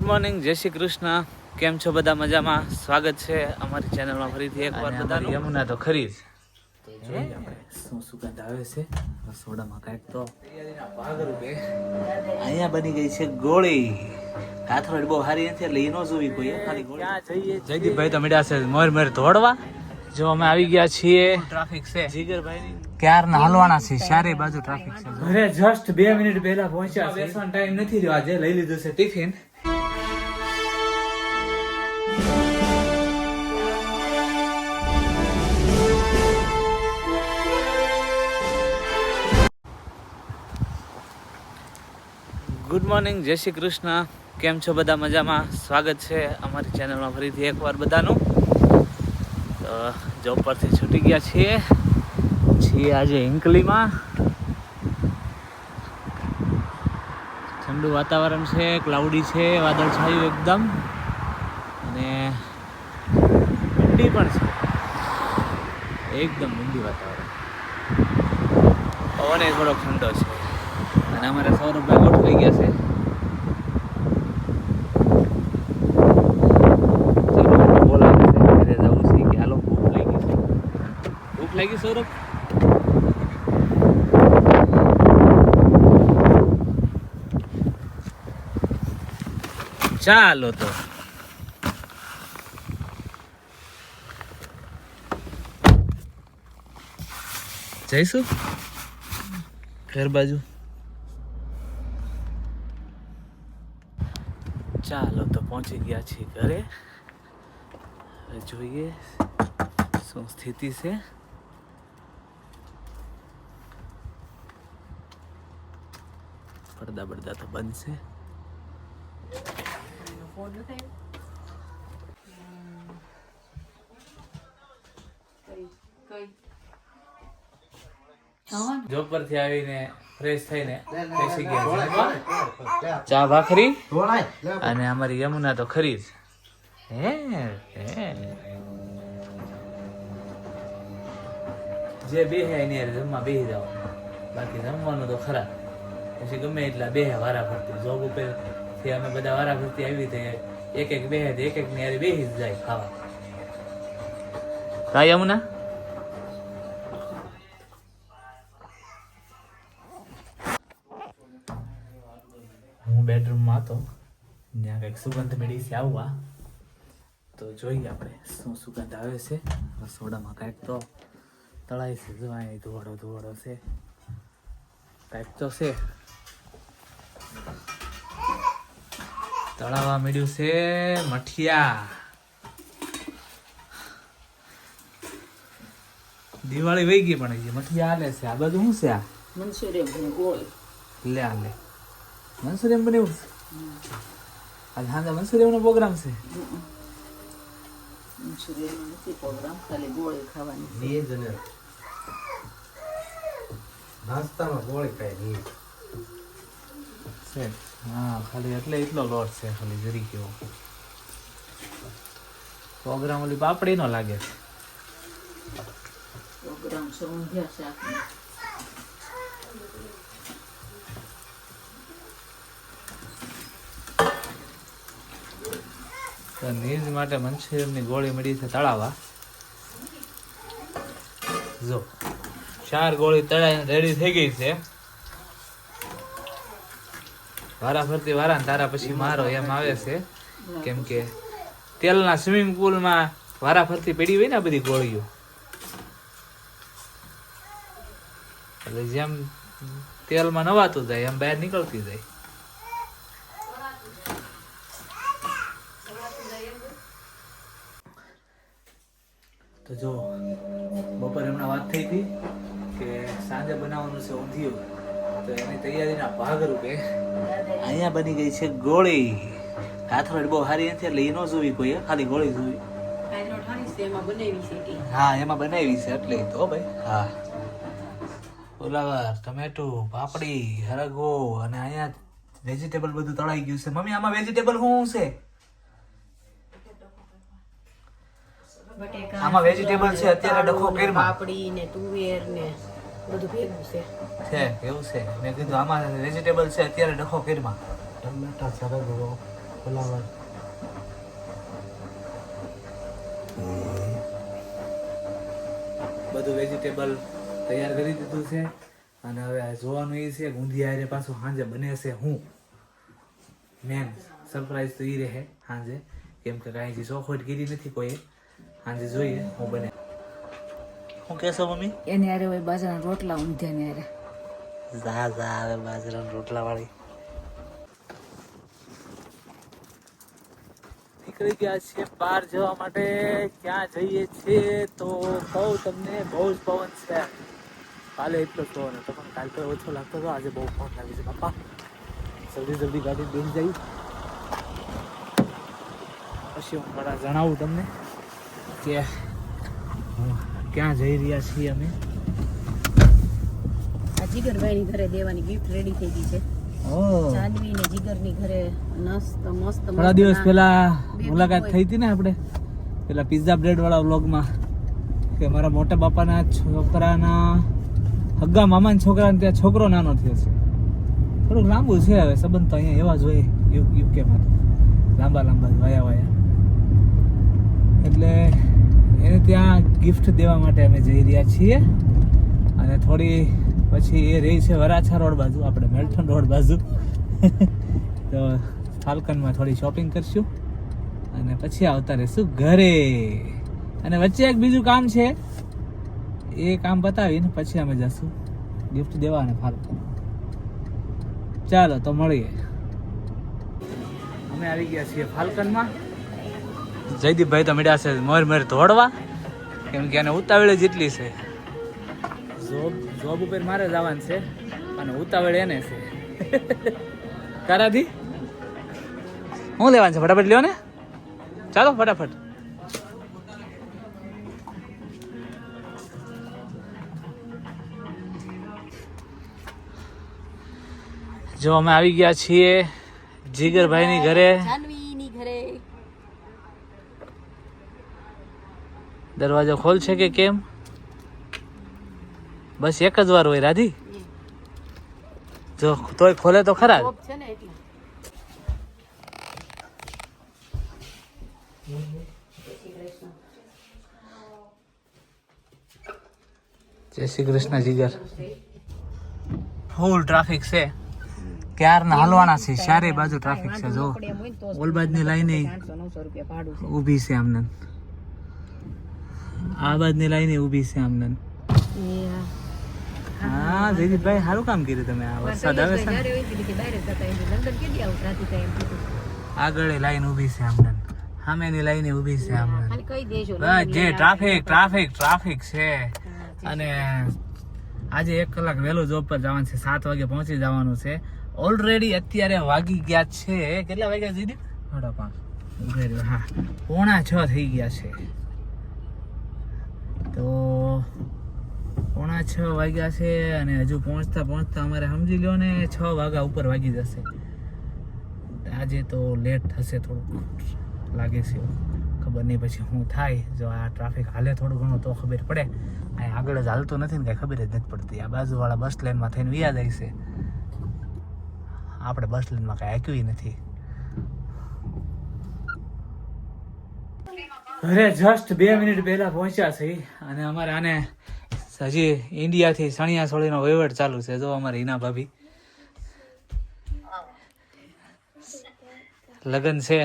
Good morning જય શ્રી કૃષ્ણ. કેમ છો બધા મજામાં? સ્વાગત છે અમારી ચેનલમાં ફરીથી એકવાર બધા યમુના તો ખરી જ. તો જોઈએ શું સુગંધ આવે છે? રસોડામાં કાંઈક તો અહીંયા બની ગઈ છે ગોળી. કાથરોડ બહુ સારી નથી એટલે એ ન જોવી કોઈ ખાલી ગોળી. જઈએ જયદીપભાઈ તો મળ્યા છે મોર મોર ધોડવા જો અમે આવી ગયા છીએ. ટ્રાફિક છે? જીગરભાઈ ક્યારના હલવાના છે? ચારે બાજુ ટ્રાફિક છે. ઘરે જસ્ટ બે મિનિટ પહેલા પહોંચ્યા બેસવાનો ટાઈમ નથી રહ્યો આજે લઈ લીધું છે ટિફિન ગુડ મોર્નિંગ જય શ્રી કૃષ્ણ. કેમ છો બધા મજામાં? સ્વાગત છે અમારી ચેનલમાં ફરીથી એકવાર બધાનું. તો જોબ પરથી છૂટી ગયા છીએ. છીએ આજે હિંકલીમાં ઠંડુ વાતાવરણ છે ક્લાઉડી છે વાદળ છાયું એકદમ. અને ઠંડી પણ છે. એકદમ ઠંડી વાતાવરણ. પવન એ થોડોક ઠંડો છે. અને અમારે સૌરભભાઈ ગોઠવાઈ ગયા સૌરભભાઈ બોલાવે છે ભૂખ લાગી ભૂખ લાગી સૌરભ? ચાલો તો. જઈશું? ઘર બાજુ ચાલો તો પહોંચી ગયા છીએ ઘરે. જોઈએ શું સ્થિતિ છે. પડદા પડદા તો બંધ છે જોબ પરથી આવીને ફ્રેશ થઈને બેસી ગયા ચા ભાખરી? અને અમારી યમુના તો ખરી જ. હે જે બે હે એની જમવા બેસી જાવ બાકી જમવાનું તો ખરા. પછી ગમે એટલા બે વારા ફરતી. જોબ ઉપરથી અમે બધા વારા ફરતી આવી રીતે એક એક બે એક એક ની બેહી બેસી જ જાય ખાવા. કા યમુના? બેડરૂમમાં હતો ત્યાં કંઈક સુગંધ મેળી છે આવવા. તો જોઈએ આપણે શું સુગંધ આવે છે. રસોડામાં કાંઈક તો તળાય છે જો અહીં ધોવાડો ધોવાડો છે. કાંઈક તો છે. તળાવા મળ્યું છે મઠિયા. દિવાળી વહી ગઈ પણ મઠિયા હાલે છે. આ બધું શું છે આ? મનસુરિયમ ગોળ. લે આ લે. મનસુરિયમ બનાવ્યું છે આજે સાંજે મનસુરિયમનો પ્રોગ્રામ છે. મંચુરિયન નથી પ્રોગ્રામ ખાલી ગોળી ખાવાની બે જણે નાસ્તામાં ગોળી ખાય નહીં છે હા ખાલી એટલે એટલો લોટ છે ખાલી જરી કેવો. પ્રોગ્રામ ઓલી પાપડી નો લાગે. છે પ્રોગ્રામ સમજ્યા શાકનો. તો નીજ માટે મંચુરિયમની ગોળી મળી છે તળાવા જો, ચાર ગોળી તળાઈ રેડી થઈ ગઈ છે. વારા ફરતી વારા તારા પછી મારો એમ આવે છે, કેમ કે તેલના સ્વિમિંગ પુલમાં વારા ફરતી પડી હોય ને બધી ગોળીઓ. એટલે જેમ તેલમાં નવાતું જાય, એમ બહાર નીકળતી જાય. તો જો બપોરે હમણાં વાત થઈ હતી કે સાંજે બનાવવાનું છે ઊંધિયું. તો એની તૈયારીના ભાગરૂપે અહીંયા બની ગઈ છે ગોળી. કાથરોડ બહુ સારી નથી એટલે એ ન જોવી કોઈ ખાલી ગોળી જોવી. હા એમાં બનાવી છે એટલે તો ભાઈ. હા. ફુલાવર ટમેટું પાપડી હરગો અને અહીંયા વેજીટેબલ બધું તળાઈ ગયું છે. મમ્મી આમાં વેજીટેબલ શું છે? બટેકા આમાં વેજીટેબલ છે અત્યારે ડખો કેરમાં. પાપડી ને તુવેર ને બધું ભેગું છે. છે એવું છે. મેં કીધું આમાં વેજીટેબલ છે અત્યારે ડખો કેરમાં. ટમેટા સરગવો ફુલાવર. બધું વેજીટેબલ તૈયાર કરી દીધું છે. અને હવે આ જોવાનું એ છે હારે પાછું સાંજે બને છે હું. મેન સરપ્રાઈઝ તો એ રહે સાંજે કેમ કે કાંઈ હજી ચોખવટ કરી નથી કોઈએ સાંજે જોઈએ હું બને. શું કેસો મમ્મી? એને અરે હોય બાજરાના રોટલા ઊંધ્યા ને અરે ઝા ઝા આવે બાજરાના રોટલા વાળી. નીકળી ગયા છીએ બહાર જવા માટે ક્યાં જઈએ છીએ તો કહું તમને બહુ જ પવન છે. કાલે એટલો જ પવન હતો પણ કાલ તો ઓછો લાગતો હતો આજે બહુ પવન લાગે છે પપ્પા. જલ્દી જલ્દી ગાડી બેસી જઈ પછી હું મારા જણાવું તમને. કે ક્યાં જઈ રહ્યા છીએ અમે? આ જીગરભાઈની ઘરે દેવાની ગિફ્ટ રેડી થઈ ગઈ છે. ઓહ ને જીગરની ઘરે મસ્ત મસ્ત થોડા દિવસ પહેલા મુલાકાત થઈ હતી ને આપણે? પેલા પિઝા બ્રેડ વાળા વ્લોગમાં કે મારા મોટા બાપાના છોકરાના હગ્ગા મામાના છોકરાને ત્યાં છોકરો નાનો થયો છે. થોડુંક લાંબુ છે હવે સંબંધ તો અહીંયા એવા જ હોય યુકેમાં લાંબા લાંબા વાયા વાયા એટલે એને ત્યાં ગિફ્ટ દેવા માટે અમે જઈ રહ્યા છીએ. અને થોડી પછી એ રહી છે વરાછા રોડ બાજુ, આપણે મેલ્ટન રોડ બાજુ. તો ફાલ્કનમાં થોડી શોપિંગ કરશું. અને પછી આવતા રહીશું ઘરે. અને વચ્ચે એક બીજું કામ છે. એ કામ પતાવીને પછી અમે જશું. ગિફ્ટ દેવા અને ફાલ્કન. ચાલો તો મળીએ. અમે આવી ગયા છીએ ફાલ્કનમાં. જયદીપભાઈ તો મળ્યા છે મોર મોર દોડવા કેમ કે એને ઉતાવળ જેટલી છે. જોબ જોબ ઉપર મારે જવાનું છે અને ઉતાવળ એને છે. તારાથી હું લેવાનું છે? ફટાફટ લ્યો ને. ચાલો ફટાફટ. જો અમે આવી ગયા છીએ જીગરભાઈની ઘરે. ઘરે દરવાજો ખોલશે કે કેમ? બસ એક જ વાર હોય રાધી? જો તોય ખોલે તો ખરા જય શ્રી કૃષ્ણ જીગર. ફૂલ ટ્રાફિક છે. ક્યારના હાલવાના છે? ચારે બાજુ ટ્રાફિક છે જો. એમ હોય ને તો ઓલબાજની લાઈને ઊભી છે આમને આ બાજને લાઈને ઊભી છે આમને હા. જયદીપભાઈ સારું કામ કર્યું તમે આ વરસાદ આવે? છે આગળ લાઈન ઊભી છે આમને સામેની લાઈને ઊભી છે આમને ખાલી કહી દેજો બસ જે ટ્રાફિક ટ્રાફિક ટ્રાફિક છે. અને આજે એક કલાક વહેલું જોબ પર જવાનું છે. સાત વાગે પહોંચી જવાનું છે. ઓલરેડી અત્યારે વાગી ગયા છે. કેટલા વાગ્યા દીદી સાડા પાંચ. હા. પોણા છ થઈ ગયા છે. તો પોણા છ વાગ્યા છે અને હજુ પહોંચતા પહોંચતા અમારે સમજી લો ને છ વાગ્યા ઉપર વાગી જશે. આજે તો લેટ થશે થોડુંક, લાગે છે ખબર નહીં પછી શું થાય. જો આ ટ્રાફિક હાલે થોડું ઘણું તો ખબર પડે. અહીં આગળ જ હાલતો નથી ને, કાંઈ ખબર જ નથી પડતી. આ બાજુવાળા બસ લેનમાં થઈને વ્યા જાય છે. આપણે બસ લેનમાં કાંઈ હાંકવી નથી. ઘરે જસ્ટ બે મિનિટ પહેલા પહોંચ્યા છે અને અમારે આને હજી ઇન્ડિયાથી સણિયા સોળીનો વહીવટ ચાલુ છે. જો અમારે હિના ભાભી. લગ્ન છે.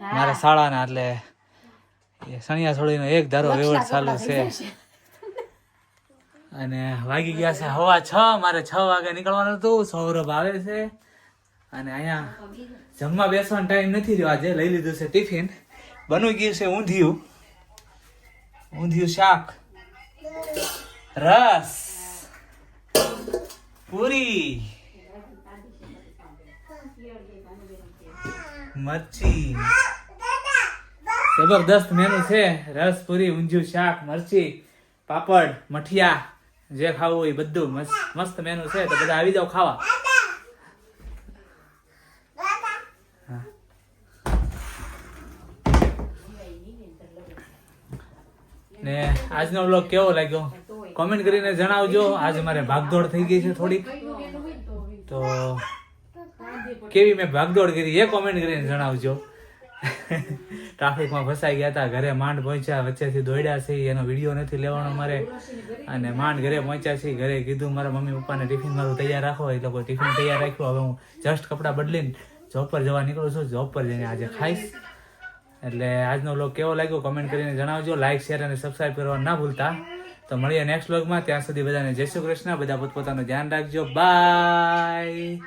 મારા શાળાના એટલે સણિયા સોળીનો એક ધારો વહીવટ ચાલુ છે. અને વાગી ગયા છે હવા છ મારે છ વાગે નીકળવાનું હતું. સૌરભ આવે છે. અને અહીંયા જમવા બેસવાનો ટાઈમ નથી રહ્યો. આજે લઈ લીધું છે ટિફિન બની ગયું છે ઊંધિયું. ઊંધિયું શાક. રસ. પૂરી. મરચી. જબરદસ્ત મેનુ છે. રસ, પૂરી, ઊંધિયું, શાક, મરચી, પાપડ, મઠિયા, જે ખાવું એ બધું મસ્ત મેનુ છે. તો બધા આવી જાવ ખાવા. ને આજનો બ્લોગ કેવો લાગ્યો? કોમેન્ટ કરીને જણાવજો. આજે મારે ભાગદોડ થઈ ગઈ છે થોડીક. તો કેવી મેં ભાગદોડ કરી એ કોમેન્ટ કરીને જણાવજો. ટ્રાફિકમાં ફસાઈ ગયા હતા, ઘરે માંડ પહોંચ્યા, વચ્ચેથી દોડ્યા છે, એનો વીડિયો નથી લેવાનો મારે. અને માંડ ઘરે પહોંચ્યા છે, ઘરે કીધું મારા મમ્મી પપ્પાને ટિફિન મારું તૈયાર રાખો. એ લોકો ટિફિન તૈયાર રાખ્યું. હવે હું જસ્ટ કપડાં બદલીને જોબ પર જવા નીકળું છું. જોબ પર જઈને આજે ખાઈશ. એટલે આજનો વ્લોગ કેવો લાગ્યો કમેન્ટ કરીને જણાવજો. લાઈક શેર અને સબસ્ક્રાઈબ કરવા ના ભૂલતા. તો મળીએ નેક્સ્ટ વ્લોગમાં ત્યાં સુધી બધાને જય શ્રી કૃષ્ણ. બધા પોતપોતાનું ધ્યાન રાખજો. બાય